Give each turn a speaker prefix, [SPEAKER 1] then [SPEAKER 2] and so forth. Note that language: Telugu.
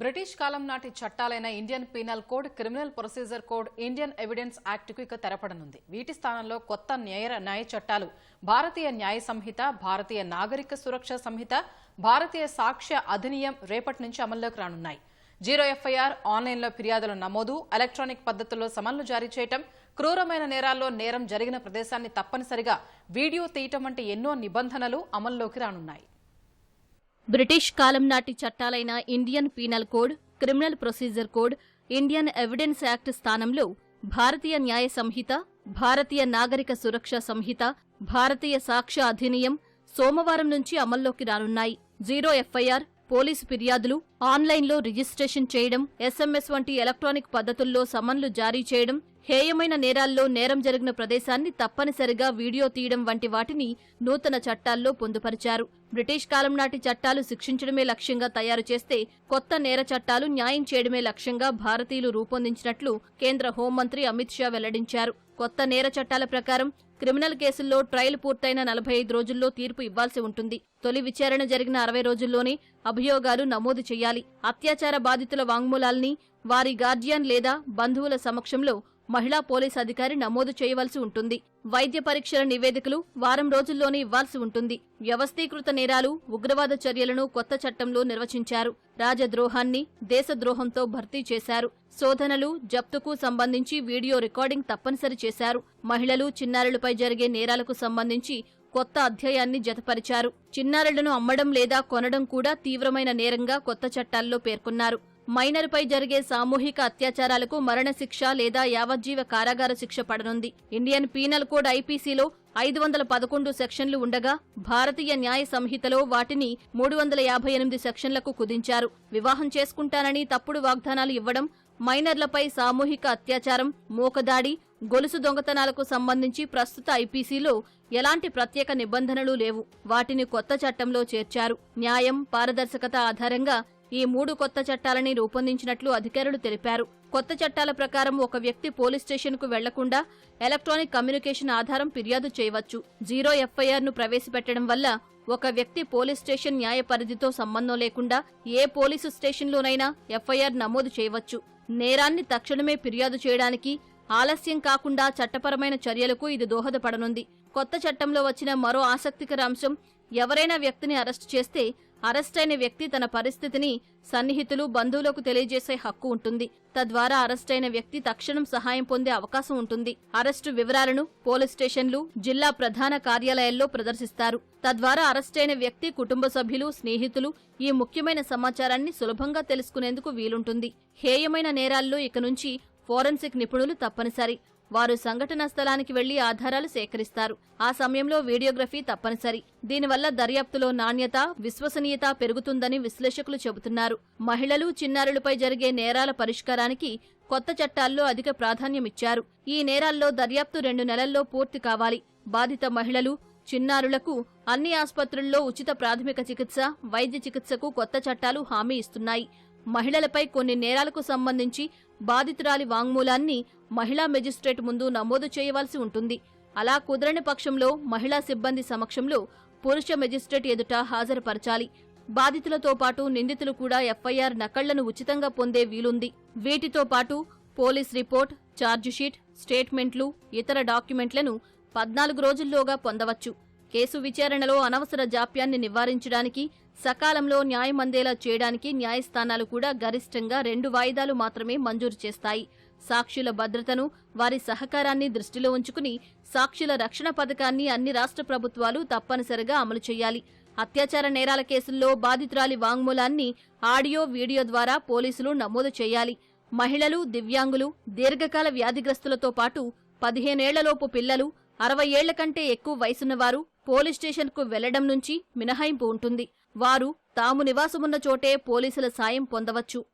[SPEAKER 1] బ్రిటిష్ కాలం నాటి చట్టాలైన Indian penal code criminal procedure code Indian evidence యాక్ట్కు ఇక తెరపడనుంది. వీటి స్థానంలో కొత్త న్యాయ న్యాయ చట్టాలు భారతీయ న్యాయ సంహిత భారతీయ నాగరిక సురక్ష సంహిత భారతీయ సాక్ష్య అధినియం రేపటి నుంచి అమల్లోకి రానున్నాయి. జీరో ఎఫ్ఐఆర్ ఆన్లైన్లో ఫిర్యాదుల నమోదు ఎలక్ట్రానిక్ పద్ధతుల్లో సమన్లు జారీ చేయటం క్రూరమైన నేరాల్లో నేరం జరిగిన ప్రదేశాన్ని తప్పనిసరిగా వీడియో తీయటం వంటి ఎన్నో నిబంధనలు అమల్లోకి రానున్నాయి.
[SPEAKER 2] బ్రిటిష్ కాలం నాటి చట్టాలైన Indian penal code criminal procedure code Indian evidence act స్థానంలో భారతీయ న్యాయ సంహిత భారతీయ నాగరిక సురక్ష సంహిత భారతీయ సాక్ష్య అధినియం సోమవారం నుంచి అమల్లోకి రానున్నాయి. జీరో ఎఫ్ఐఆర్ పోలీసు ఫిర్యాదులు ఆన్లైన్లో రిజిస్ట్రేషన్ చేయడం ఎస్ఎంఎస్ వంటి ఎలక్ట్రానిక్ పద్ధతుల్లో సమన్లు జారీ చేయడం హేయమైన నేరాల్లో నేరం జరిగిన ప్రదేశాన్ని తప్పనిసరిగా వీడియో తీయడం వంటి వాటిని నూతన చట్టాల్లో పొందుపరిచారు. బ్రిటిష్ కాలం నాటి చట్టాలు శిక్షించడమే లక్ష్యంగా తయారు చేస్తే కొత్త నేర చట్టాలు న్యాయం చేయడమే లక్ష్యంగా భారతీయులు రూపొందించినట్లు కేంద్ర హోంమంత్రి అమిత్ షా వెల్లడించారు. కొత్త నేర చట్టాల ప్రకారం క్రిమినల్ కేసుల్లో ట్రయల్ పూర్తయిన నలభై ఐదు రోజుల్లో తీర్పు ఇవ్వాల్సి ఉంటుంది. తొలి విచారణ జరిగిన అరవై రోజుల్లోనే అభియోగాలు నమోదు చేయాలి. అత్యాచార బాధితుల వాంగ్మూలాల్ని వారి గార్డియన్ లేదా బంధువుల సమక్షంలో మహిళా పోలీస్ అధికారి నమోదు చేయవలసి ఉంటుంది. వైద్య పరీక్షల నివేదికలు వారం రోజుల్లోనే ఇవ్వాల్సి ఉంటుంది. వ్యవస్థీకృత నేరాలు ఉగ్రవాద చర్యలను కొత్త చట్టంలో నిర్వచించారు. రాజద్రోహాన్ని దేశద్రోహంతో భర్తీ చేశారు. శోధనలు జప్తుకు సంబంధించి వీడియో రికార్డింగ్ తప్పనిసరి చేశారు. మహిళలు చిన్నారులపై జరిగే నేరాలకు సంబంధించి కొత్త అధ్యాయాన్ని జతపరిచారు. చిన్నారులను అమ్మడం లేదా కొనడం కూడా తీవ్రమైన నేరంగా కొత్త చట్టాల్లో పేర్కొన్నారు. మైనర్పై జరిగే సామూహిక అత్యాచారాలకు మరణశిక్ష లేదా యావజ్జీవ కారాగార శిక్ష పడనుంది. ఇండియన్ పీనల్ కోడ్ ఐపీసీలో ఐదు వందల పదకొండు సెక్షన్లు ఉండగా భారతీయ న్యాయ సంహితలో వాటిని మూడు వందల యాభై ఎనిమిది సెక్షన్లకు కుదించారు. వివాహం చేసుకుంటానని తప్పుడు వాగ్దానాలు ఇవ్వడం మైనర్లపై సామూహిక అత్యాచారం మూకదాడి గొలుసు దొంగతనాలకు సంబంధించి ప్రస్తుత ఐపీసీలో ఎలాంటి ప్రత్యేక నిబంధనలు లేవు. వాటిని కొత్త చట్టంలో చేర్చారు. న్యాయం పారదర్శకత ఆధారంగా ఈ మూడు కొత్త చట్టాలని రూపొందించినట్లు అధికారులు తెలిపారు. కొత్త చట్టాల ప్రకారం ఒక వ్యక్తి పోలీస్ స్టేషన్కు వెళ్ళకుండా ఎలక్ట్రానిక్ కమ్యూనికేషన్ ఆధారం ఫిర్యాదు చేయవచ్చు. జీరో ఎఫ్ఐఆర్ను ప్రవేశపెట్టడం వల్ల ఒక వ్యక్తి పోలీస్ స్టేషన్ న్యాయ పరిధితో సంబంధం లేకుండా ఏ పోలీసు స్టేషన్లోనైనా ఎఫ్ఐఆర్ నమోదు చేయవచ్చు. నేరాన్ని తక్షణమే ఫిర్యాదు చేయడానికి ఆలస్యం కాకుండా చట్టపరమైన చర్యలకు ఇది దోహదపడనుంది. కొత్త చట్టంలో వచ్చిన మరో ఆసక్తికర అంశం ఎవరైనా వ్యక్తిని అరెస్టు చేస్తే అరెస్టైన వ్యక్తి తన పరిస్థితిని సన్నిహితులు బంధువులకు తెలియజేసే హక్కు ఉంటుంది. తద్వారా అరెస్టైన వ్యక్తి తక్షణం సహాయం పొందే అవకాశం ఉంటుంది. అరెస్టు వివరాలను పోలీస్ స్టేషన్లు జిల్లా ప్రధాన కార్యాలయాల్లో ప్రదర్శిస్తారు. తద్వారా అరెస్టైన వ్యక్తి కుటుంబ సభ్యులు స్నేహితులు ఈ ముఖ్యమైన సమాచారాన్ని సులభంగా తెలుసుకునేందుకు వీలుంటుంది. హేయమైన నేరాల్లో ఇక నుంచి ఫోరెన్సిక్ నిపుణులు తప్పనిసరి. వారు సంఘటనా స్థలానికి వెళ్ళి ఆధారాలు సేకరిస్తారు. ఆ సమయంలో వీడియోగ్రఫీ తప్పనిసరి. దీనివల్ల దర్యాప్తులో నాణ్యత విశ్వసనీయత పెరుగుతుందని విశ్లేషకులు చెబుతున్నారు. మహిళలు చిన్నారులపై జరిగే నేరాల పరిష్కారానికి కొత్త చట్టాల్లో అధిక ప్రాధాన్యమిచ్చారు. ఈ నేరాల్లో దర్యాప్తు రెండు నెలల్లో పూర్తి కావాలి. బాధిత మహిళలు చిన్నారులకు అన్ని ఆసుపత్రుల్లో ఉచిత ప్రాథమిక చికిత్స వైద్య చికిత్సకు కొత్త చట్టాలు హామీ ఇస్తున్నాయి. మహిళలపై కొన్ని నేరాలకు సంబంధించి బాధితురాలి వాంగ్మూలాన్ని మహిళా మెజిస్ట్రేట్ ముందు నమోదు చేయవలసి ఉంటుంది. అలా కుదరని పక్షంలో మహిళా సిబ్బంది సమక్షంలో పురుష మెజిస్ట్రేట్ ఎదుట హాజరుపరచాలి. బాధితులతో పాటు నిందితులు కూడా ఎఫ్ఐఆర్ నకళ్ళను ఉచితంగా పొందే వీలుంది. వీటితో పాటు పోలీస్ రిపోర్ట్ ఛార్జిషీట్ స్టేట్మెంట్లు ఇతర డాక్యుమెంట్లను పద్నాలుగు రోజుల్లోగా పొందవచ్చు. కేసు విచారణలో అనవసర జాప్యాన్ని నివారించడానికి సకాలంలో న్యాయం అందేలా చేయడానికి న్యాయస్థానాలు కూడా గరిష్టంగా రెండు వాయిదాలు మాత్రమే మంజూరు చేస్తాయి. సాక్షుల భద్రతను వారి సహకారాన్ని దృష్టిలో ఉంచుకుని సాక్షుల రక్షణ పథకాన్ని అన్ని రాష్ట్ర ప్రభుత్వాలు తప్పనిసరిగా అమలు చేయాలి. అత్యాచార నేరాల కేసుల్లో బాధితురాలి వాంగ్మూలాన్ని ఆడియో వీడియో ద్వారా పోలీసులు నమోదు చేయాలి. మహిళలు దివ్యాంగులు దీర్ఘకాల వ్యాధిగ్రస్తులతో పాటు పదిహేనేళ్ళలోపు పిల్లలు అరవై ఏళ్ళ కంటే ఎక్కువ వయసున్నవారు పోలీస్ స్టేషన్కు వెళ్ళడం నుంచి మినహాయింపు ఉంటుంది. వారు తాము నివాసమున్న చోటే పోలీసుల సాయం పొందవచ్చు.